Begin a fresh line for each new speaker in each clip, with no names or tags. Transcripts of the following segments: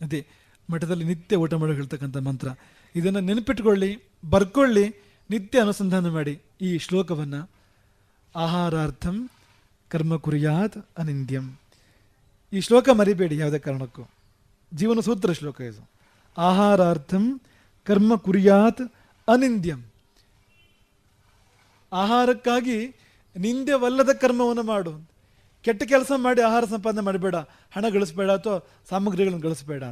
ಅದೇ ಮಠದಲ್ಲಿ ನಿತ್ಯ ಊಟ ಮಾಡಿ ಹೇಳ್ತಕ್ಕಂಥ ಮಂತ್ರ. ಇದನ್ನು ನೆನಪಿಟ್ಕೊಳ್ಳಿ, ಬರ್ಕೊಳ್ಳಿ, ನಿತ್ಯ ಅನುಸಂಧಾನ ಮಾಡಿ ಈ ಶ್ಲೋಕವನ್ನು. ಆಹಾರಾರ್ಥಂ ಕರ್ಮ ಕುರಿಯಾತ್ ಅನಿಂದ್ಯಂ. ಈ ಶ್ಲೋಕ ಮರಿಬೇಡಿ ಯಾವುದೇ ಕಾರಣಕ್ಕೂ. ಜೀವನ ಸೂತ್ರ ಶ್ಲೋಕ ಇದು. ಆಹಾರಾರ್ಥಂ ಕರ್ಮ ಕುರಿಯಾತ್ ಅನಿಂದ್ಯಂ. ಆಹಾರಕ್ಕಾಗಿ ನಿಂದ್ಯವಲ್ಲದ ಕರ್ಮವನ್ನು ಮಾಡು. ಕೆಟ್ಟ ಕೆಲಸ ಮಾಡಿ ಆಹಾರ ಸಂಪಾದನೆ ಮಾಡಬೇಡ, ಹಣ ಗಳಿಸಬೇಡ ಅಥವಾ ಸಾಮಗ್ರಿಗಳನ್ನು ಗಳಿಸಬೇಡ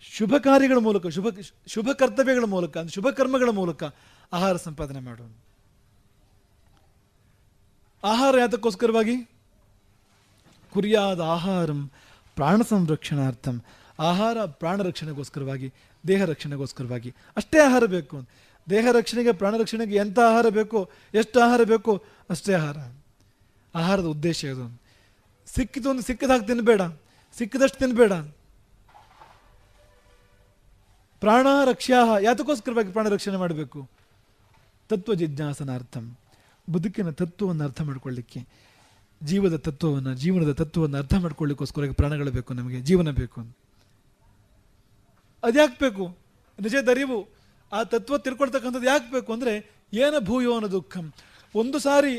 ಶುಭ ಕಾರ್ಯಗಳ ಮೂಲಕ, ಶುಭ ಶುಭ ಕರ್ತವ್ಯಗಳ ಮೂಲಕ ಶುಭ ಕರ್ಮಗಳ ಮೂಲಕ ಆಹಾರ ಸಂಪಾದನೆ ಮಾಡೋಣ. ಆಹಾರ ಯಾತಕ್ಕೋಸ್ಕರವಾಗಿ? ಕುರಿಯಾದ ಆಹಾರಂ ಪ್ರಾಣ ಸಂರಕ್ಷಣಾರ್ಥಂ. ಆಹಾರ ಪ್ರಾಣ ರಕ್ಷಣೆಗೋಸ್ಕರವಾಗಿ, ದೇಹ ರಕ್ಷಣೆಗೋಸ್ಕರವಾಗಿ. ಅಷ್ಟೇ ಆಹಾರ ಬೇಕು ದೇಹ ರಕ್ಷಣೆಗೆ, ಪ್ರಾಣ ರಕ್ಷಣೆಗೆ ಎಂಥ ಆಹಾರ ಬೇಕು, ಎಷ್ಟು ಆಹಾರ ಬೇಕು ಅಷ್ಟೇ ಆಹಾರ ಆಹಾರದ ಉದ್ದೇಶ ಇದು ಸಿಕ್ಕಿತು ಒಂದು ಸಿಕ್ಕಿದಾಗ ತಿನ್ನಬೇಡ ಸಿಕ್ಕಿದಷ್ಟು ತಿನ್ನಬೇಡ ಪ್ರಾಣ ರಕ್ಷ್ಯಾಹ ಯಾತಕ್ಕೋಸ್ಕರವಾಗಿ ಪ್ರಾಣ ರಕ್ಷಣೆ ಮಾಡಬೇಕು? ತತ್ವ ಜಿಜ್ಞಾಸನಾರ್ಥಂ. ಬದುಕಿನ ತತ್ವವನ್ನು ಅರ್ಥ ಮಾಡ್ಕೊಳ್ಳಿಕ್ಕೆ, ಜೀವದ ತತ್ವವನ್ನು, ಜೀವನದ ತತ್ವವನ್ನು ಅರ್ಥ ಮಾಡ್ಕೊಳ್ಳಿಕ್ಕೋಸ್ಕರವಾಗಿ ಪ್ರಾಣಗಳು ಬೇಕು ನಮಗೆ, ಜೀವನ ಬೇಕು. ಅದ್ಯಾಕೆ ಬೇಕು? ನಿಜದರಿವು ಆ ತತ್ವ ತಿಳ್ಕೊಳ್ತಕ್ಕಂಥದ್ದು ಯಾಕೆ ಬೇಕು ಅಂದರೆ ಏನ ಭೂಯೋ ಅನ್ನೋ ದುಃಖಂ. ಒಂದು ಸಾರಿ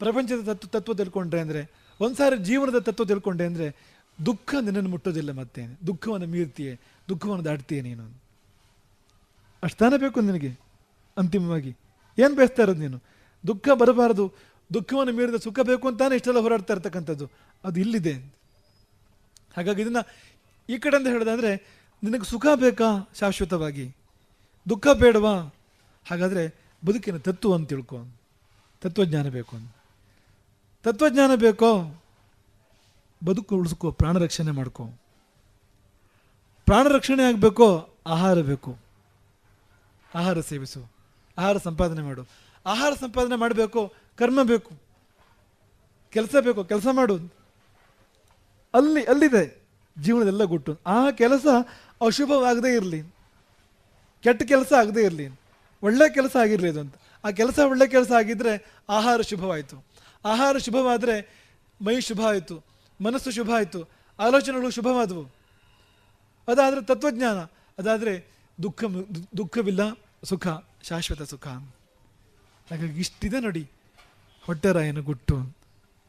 ಪ್ರಪಂಚದ ತತ್ವ ತತ್ವ ತಿಳ್ಕೊಂಡ್ರೆ ಅಂದರೆ ಒಂದು ಸಾರಿ ಜೀವನದ ತತ್ವ ತಿಳ್ಕೊಂಡೆ ಅಂದರೆ, ದುಃಖ ನಿನ್ನನ್ನು ಮುಟ್ಟೋದಿಲ್ಲ ಮತ್ತೆ. ದುಃಖವನ್ನು ಮೀರ್ತೀಯೆ, ದುಃಖವನ್ನು ದಾಟ್ತೀಯ ನೀನು. ಅಷ್ಟಾನೇ ಬೇಕು ನಿನಗೆ, ಅಂತಿಮವಾಗಿ. ಏನು ಬಯಸ್ತಾ ಇರೋದು ನೀನು? ದುಃಖ ಬರಬಾರದು. ದುಃಖವನ್ನು ಮೀರಿದ ಸುಖ ಬೇಕು ಅಂತಾನೆ ಇಷ್ಟೆಲ್ಲ ಹೋರಾಡ್ತಾ ಇರ್ತಕ್ಕಂಥದ್ದು. ಅದು ಇಲ್ಲಿದೆ. ಹಾಗಾಗಿ ಇದನ್ನು ಈ ಕಡೆಯಿಂದ ಹೇಳೋದಾದರೆ, ನಿನಗೆ ಸುಖ ಬೇಕಾ ಶಾಶ್ವತವಾಗಿ? ದುಃಖ ಬೇಡವಾ? ಹಾಗಾದರೆ ಬದುಕಿನ ತತ್ವ ಅಂತ ತಿಳ್ಕೊ. ತತ್ವಜ್ಞಾನ ಬೇಕು ತತ್ವಜ್ಞಾನ ಬೇಕೋ? ಬದುಕು ಉಳಿಸ್ಕೋ, ಪ್ರಾಣ ರಕ್ಷಣೆ ಮಾಡ್ಕೋ. ಪ್ರಾಣ ರಕ್ಷಣೆ ಆಗಬೇಕೋ? ಆಹಾರ ಬೇಕು. ಆಹಾರ ಸೇವಿಸು. ಆಹಾರ ಸಂಪಾದನೆ ಮಾಡು. ಆಹಾರ ಸಂಪಾದನೆ ಮಾಡಬೇಕು? ಕರ್ಮ ಬೇಕು. ಕೆಲಸ ಬೇಕು, ಕೆಲಸ ಮಾಡು. ಅಲ್ಲಿ, ಅಲ್ಲಿದೆ. ಜೀವನದೆಲ್ಲ ಗುಟ್ಟು. ಆ ಕೆಲಸ ಅಶುಭವಾಗದೇ ಇರಲಿ. ಕೆಟ್ಟ ಕೆಲಸ ಆಗದೇ ಇರಲಿ. ಒಳ್ಳೆ ಕೆಲಸ ಆಗಿರಲಿ ಅದು ಅಂತ. ಆ ಕೆಲಸ ಒಳ್ಳೆ ಕೆಲಸ ಆಗಿದ್ದರೆ ಆಹಾರ ಶುಭವಾಯಿತು. ಆಹಾರ ಶುಭವಾದರೆ ಮೈ ಶುಭ ಆಯಿತು, ಮನಸ್ಸು ಶುಭ ಆಯಿತು, ಆಲೋಚನೆಗಳು ಶುಭವಾದವು. ಅದಾದರೆ ತತ್ವಜ್ಞಾನ, ಅದಾದರೆ ದುಃಖ ದುಃಖವಿಲ್ಲ, ಸುಖ, ಶಾಶ್ವತ ಸುಖ. ಹಾಗಾಗಿ ಇಷ್ಟಿದೆ ನೋಡಿ ಹೊಟ್ಟೆರಾಯನ ಗುಟ್ಟು.